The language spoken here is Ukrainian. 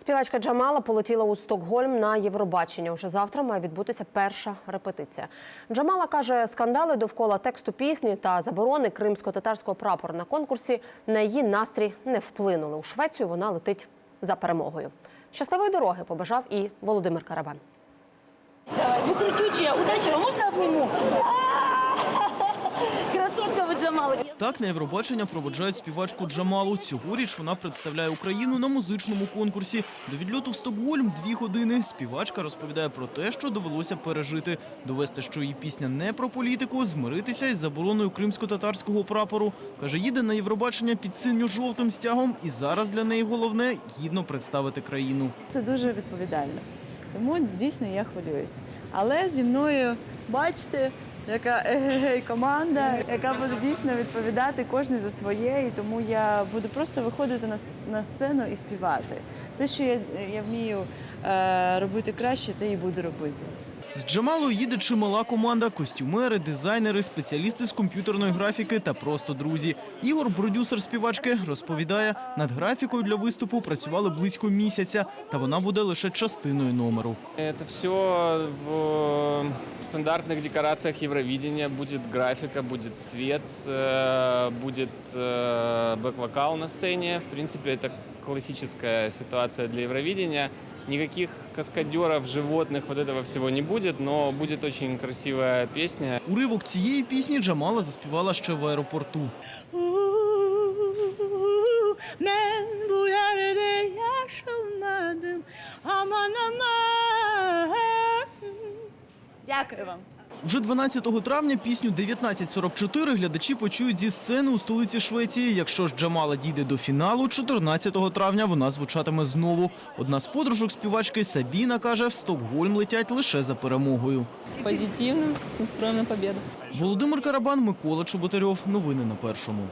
Співачка Джамала полетіла у Стокгольм на Євробачення. Уже завтра має відбутися перша репетиція. Джамала каже, скандали довкола тексту пісні та заборони кримсько-татарського прапора на конкурсі на її настрій не вплинули. У Швецію вона летить за перемогою. Щасливої дороги побажав і Володимир Карабан. Давай, вы крутючая, удачи вам, можно Так на Євробачення проводжають співачку Джамалу. Цьогоріч вона представляє Україну на музичному конкурсі. До відльоту в Стокгольм дві години. Співачка розповідає про те, що довелося пережити, довести, що її пісня не про політику, змиритися із забороною кримсько-татарського прапору. каже, їде на Євробачення під синьо-жовтим стягом, і зараз для неї головне гідно представити країну. Це дуже відповідально. Тому дійсно я хвилююсь. Але зі мною, бачите, яка егегей команда, яка буде дійсно відповідати кожен за своє, і тому я буду просто виходити на, на сцену і співати. Те, що я, я вмію е, робити краще, те і буду робити. З Джамалою їде чимала команда: костюмери, дизайнери, спеціалісти з комп'ютерної графіки та просто друзі. Ігор, продюсер співачки, розповідає, над графікою для виступу працювали близько місяця, та вона буде лише частиною номеру. Это все в стандартных декорациях Евровидения. Будет графика, будет свет, э, будет э, бэк-вокал на сцене. В принципе, это классическая ситуация для Евровидения. Никаких каскадеров, животных, вот этого всего не будет, но будет очень красивая песня. Уривок цієї пісні Джамала заспівала ще в аеропорту. Ben bu yerde yaşamadım aman aman. Дякую вам. Вже 12 травня пісню 1944 глядачі почують зі сцени у столиці Швеції. Якщо ж Джамала дійде до фіналу, 14 травня вона звучатиме знову. Одна з подружок співачки Сабіна каже, в Стокгольм летять лише за перемогою. позитивным, настроєм на победу. Володимир Карабан, Микола Чоботарьов. Новини на першому.